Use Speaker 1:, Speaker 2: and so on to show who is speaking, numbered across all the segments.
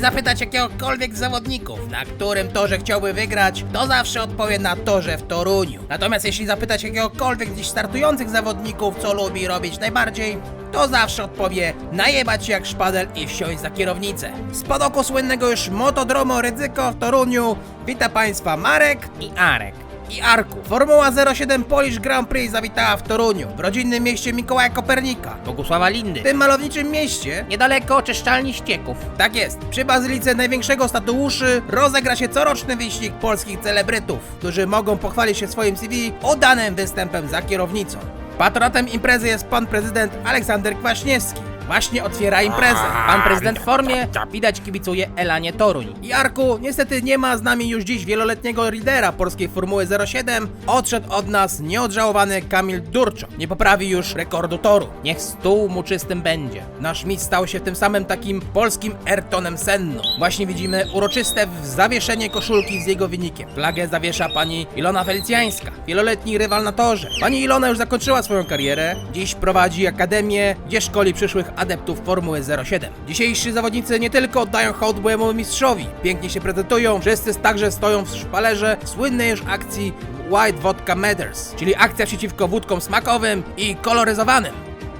Speaker 1: Jeśli zapytać jakiegokolwiek z zawodników, na którym torze chciałby wygrać, to zawsze odpowie na torze w Toruniu. Natomiast jeśli zapytać jakiegokolwiek dziś startujących zawodników, co lubi robić najbardziej, to zawsze odpowie najebać się jak szpadel i wsiąść za kierownicę. Z podoku słynnego już motodromu Ryzyko w Toruniu wita Państwa Marek
Speaker 2: i Arek.
Speaker 1: I Arku. Formuła 07 Polish Grand Prix zawitała w Toruniu, w rodzinnym mieście Mikołaja Kopernika.
Speaker 2: Bogusława Lindy.
Speaker 1: W tym malowniczym mieście
Speaker 2: Niedaleko oczyszczalni ścieków.
Speaker 1: tak jest. Przy bazylice największego statuuszy rozegra się coroczny wyścig polskich celebrytów, którzy mogą pochwalić się swoim CV udanym występem za kierownicą. Patronatem imprezy jest pan prezydent Aleksander Kwaśniewski. Właśnie otwiera imprezę.
Speaker 2: Pan prezydent w formie, widać kibicuje Elanie Toruń.
Speaker 1: Jarku, niestety nie ma z nami już dziś wieloletniego lidera polskiej Formuły 07. Odszedł od nas nieodżałowany Kamil Durczo. Nie poprawi już rekordu toru.
Speaker 2: Niech stół mu czystym będzie.
Speaker 1: Nasz mistrz stał się tym samym takim polskim Ayrtonem Senną. Właśnie widzimy uroczyste zawieszenie koszulki z jego wynikiem. Flagę zawiesza pani Ilona Felicjańska, wieloletni rywal na torze. Pani Ilona już zakończyła swoją karierę. Dziś prowadzi akademię, gdzie szkoli przyszłych adeptów Formuły 07. Dzisiejsi zawodnicy nie tylko oddają hołd byłemu mistrzowi, pięknie się prezentują, wszyscy także stoją w szpalerze słynnej już akcji White Vodka Matters, czyli akcja przeciwko wódkom smakowym i koloryzowanym.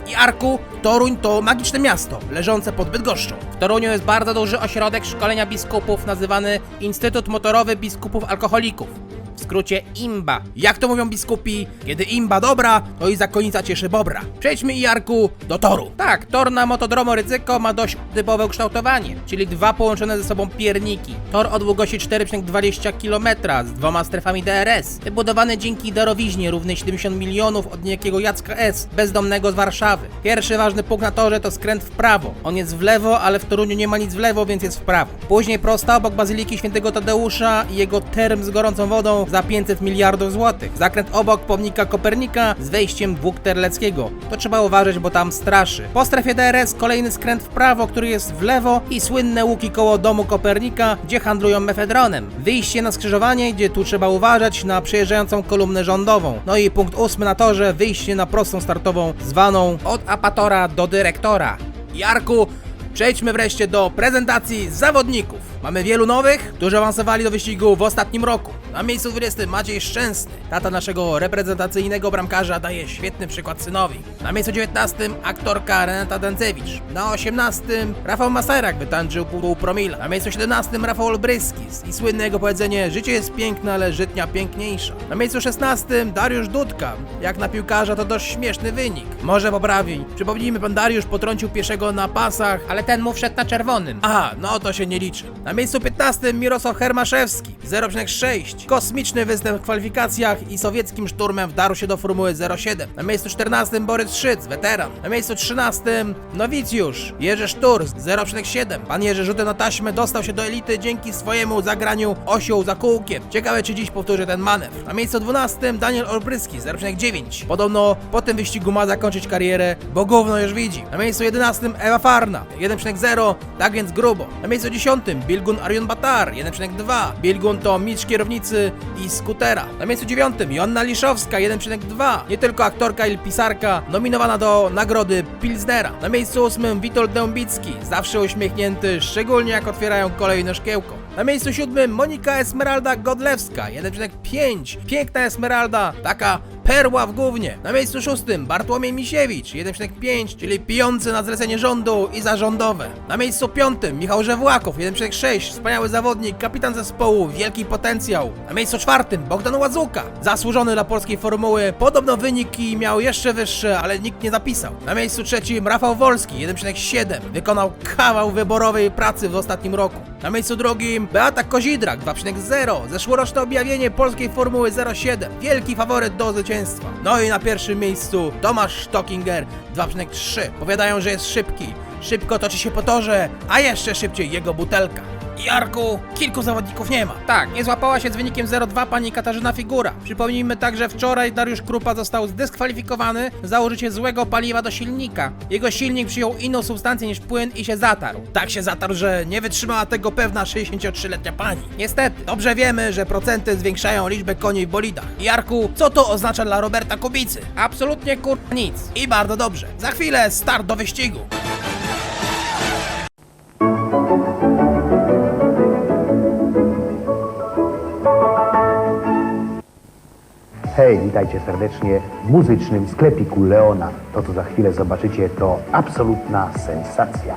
Speaker 1: I Arku, Toruń to magiczne miasto, leżące pod Bydgoszczą.
Speaker 2: W Toruniu jest bardzo duży ośrodek szkolenia biskupów nazywany Instytut Motorowy Biskupów Alkoholików. W skrócie IMBA.
Speaker 1: Jak to mówią biskupi, kiedy imba dobra, to i zakonnica cieszy bobra. Przejdźmy i Arku do toru.
Speaker 2: Tak, tor na motodromo Ryzyko ma dość typowe ukształtowanie, czyli dwa połączone ze sobą pierniki. Tor o długości 4,20 km z dwoma strefami DRS, wybudowany dzięki darowiźnie równej 70 milionów od niejakiego Jacka S, bezdomnego z Warszawy. Pierwszy ważny punkt na torze to skręt w prawo. On jest w lewo, ale w Toruniu nie ma nic w lewo, więc jest w prawo. Później prosta obok Bazyliki Świętego Tadeusza i jego term z gorącą wodą za 500 miliardów złotych. Zakręt obok pomnika Kopernika z wejściem dwóch Terleckiego. To trzeba uważać, bo tam straszy. Po strefie DRS kolejny skręt w prawo, który jest w lewo i słynne łuki koło domu Kopernika, gdzie handlują mefedronem. Wyjście na skrzyżowanie, gdzie tu trzeba uważać na przejeżdżającą kolumnę rządową. No i punkt ósmy na torze, wyjście na prostą startową zwaną od apatora do dyrektora.
Speaker 1: Jarku, przejdźmy wreszcie do prezentacji zawodników. Mamy wielu nowych, którzy awansowali do wyścigu w ostatnim roku. Na miejscu 20 Maciej Szczęsny, tata naszego reprezentacyjnego bramkarza, daje świetny przykład synowi. Na miejscu 19 aktorka Renata Dęcewicz. Na 18 Rafał Maserak wytańczył pół promila. Na miejscu 17 Rafał Olbryskis i słynne jego powiedzenie Życie jest piękne, ale żytnia piękniejsza. Na miejscu 16 Dariusz Dudka. Jak na piłkarza to dość śmieszny wynik. Może poprawi. Przypomnijmy, pan Dariusz potrącił pieszego na pasach,
Speaker 2: Ale ten mu wszedł na czerwonym.
Speaker 1: Aha, no to się nie liczy. Na miejscu 15 Mirosław Hermaszewski, 0,6. Kosmiczny występ w kwalifikacjach i sowieckim szturmem wdarł się do Formuły 07. Na miejscu 14 Borys Szyc, weteran. Na miejscu 13 nowicjusz Jerzy Sztur, 0,7. Pan Jerzy rzutem na taśmę dostał się do elity dzięki swojemu zagraniu osioł za kółkiem. Ciekawe czy dziś powtórzy ten manewr. Na miejscu 12 Daniel Olbryski, 0,9. Podobno po tym wyścigu ma zakończyć karierę, bo gówno już widzi. Na miejscu 11 Ewa Farna, 1,0, tak więc grubo. Na miejscu 10 Bilgun Arion Batar, 1,2. Bilgun to mistrz kierownicy i skutera. Na miejscu 9 Joanna Liszowska, 1,2. Nie tylko aktorka i pisarka, nominowana do nagrody Pilsnera. Na miejscu 8 Witold Dębicki, zawsze uśmiechnięty, szczególnie jak otwierają kolejne szkiełko. Na miejscu siódmym Monika Esmeralda Godlewska, 1,5. Piękna Esmeralda, taka perła w gównie. Na miejscu szóstym Bartłomiej Misiewicz, 1,5, czyli pijący na zlecenie rządu i zarządowe. Na miejscu piątym Michał Żewłakow, 1,6, wspaniały zawodnik, kapitan zespołu, wielki potencjał. Na miejscu czwartym Bogdan Ładzuka, zasłużony dla polskiej formuły, podobno wyniki miał jeszcze wyższe, ale nikt nie zapisał. Na miejscu trzecim Rafał Wolski, 1,7, wykonał kawał wyborowej pracy w ostatnim roku. Na miejscu drugim Beata Kozidrak 2.0, zeszłoroczne objawienie polskiej Formuły 07, wielki faworyt do zwycięstwa. No i na pierwszym miejscu Tomasz Stockinger 2.3. Powiadają, że jest szybki, szybko toczy się po torze, a jeszcze szybciej jego butelka. Jarku, kilku zawodników nie ma.
Speaker 2: Tak, nie złapała się z wynikiem 0-2 pani Katarzyna Figura. Przypomnijmy także wczoraj Dariusz Krupa został zdyskwalifikowany za użycie złego paliwa do silnika. Jego silnik przyjął inną substancję niż płyn i się zatarł.
Speaker 1: Tak się zatarł, że nie wytrzymała tego pewna 63-letnia pani.
Speaker 2: Niestety.
Speaker 1: Dobrze wiemy, że procenty zwiększają liczbę koni w bolidach. Jarku, co to oznacza dla Roberta Kubicy?
Speaker 2: Absolutnie kur... nic.
Speaker 1: I bardzo dobrze. Za chwilę start do wyścigu.
Speaker 3: Hej, witajcie serdecznie w muzycznym sklepiku Leona. To, co za chwilę zobaczycie, to absolutna sensacja.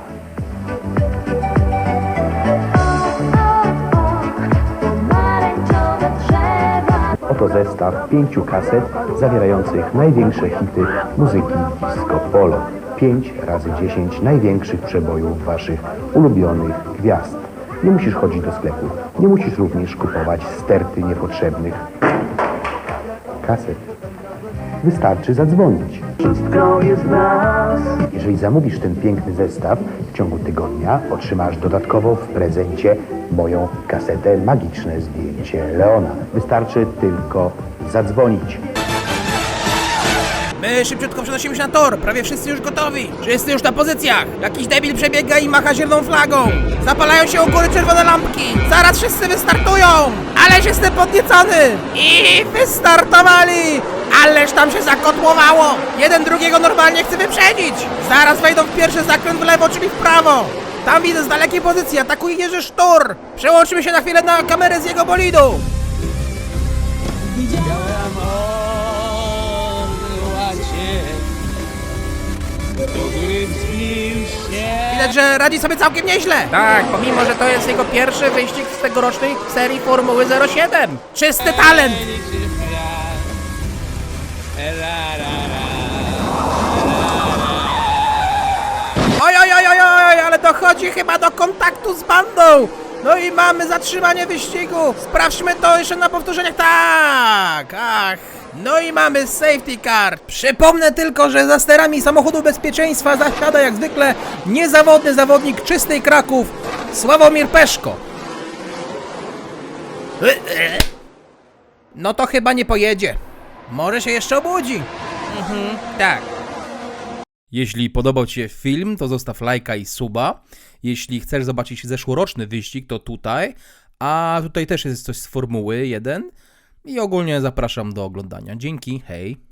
Speaker 3: Oto zestaw pięciu kaset zawierających największe hity muzyki disco polo. 5 razy 10 największych przebojów waszych ulubionych gwiazd. Nie musisz chodzić do sklepu. Nie musisz również kupować sterty niepotrzebnych kaset. Wystarczy zadzwonić. Wszystko jest nas. Jeżeli zamówisz ten piękny zestaw, w ciągu tygodnia otrzymasz dodatkowo w prezencie moją kasetę Magiczne zdjęcie Leona. Wystarczy tylko zadzwonić.
Speaker 1: My szybciutko przenosimy się na tor, prawie wszyscy już gotowi. Wszyscy już na pozycjach. Jakiś debil przebiega i macha zieloną flagą. Zapalają się u góry czerwone lampki. Zaraz wszyscy wystartują. Ależ jestem podniecony. I wystartowali. Ależ tam się zakotłowało. Jeden drugiego normalnie chce wyprzedzić. Zaraz wejdą w pierwszy zakręt w lewo, czyli w prawo. Tam widzę z dalekiej pozycji, atakuje Jerzy Sztur. Przełączymy się na chwilę na kamerę z jego bolidu. Widać, że radzi sobie całkiem nieźle. Tak, pomimo, że to jest jego pierwszy wyścig z tegorocznej serii Formuły 07. Czysty talent. Oj, oj, oj, oj, oj, ale dochodzi chyba do kontaktu z bandą. No i mamy zatrzymanie wyścigu. Sprawdźmy to jeszcze na powtórzeniach. Tak, ach. No i mamy safety car. Przypomnę tylko, że za sterami samochodu bezpieczeństwa zasiada jak zwykle niezawodny zawodnik czystej Kraków, Sławomir Peszko. No to chyba nie pojedzie. Może się jeszcze obudzi. Mhm, tak. Jeśli podobał Ci się film, to zostaw lajka i suba. Jeśli chcesz zobaczyć zeszłoroczny wyścig, to tutaj. A tutaj też jest coś z Formuły 1. I ogólnie zapraszam do oglądania. Dzięki, hej.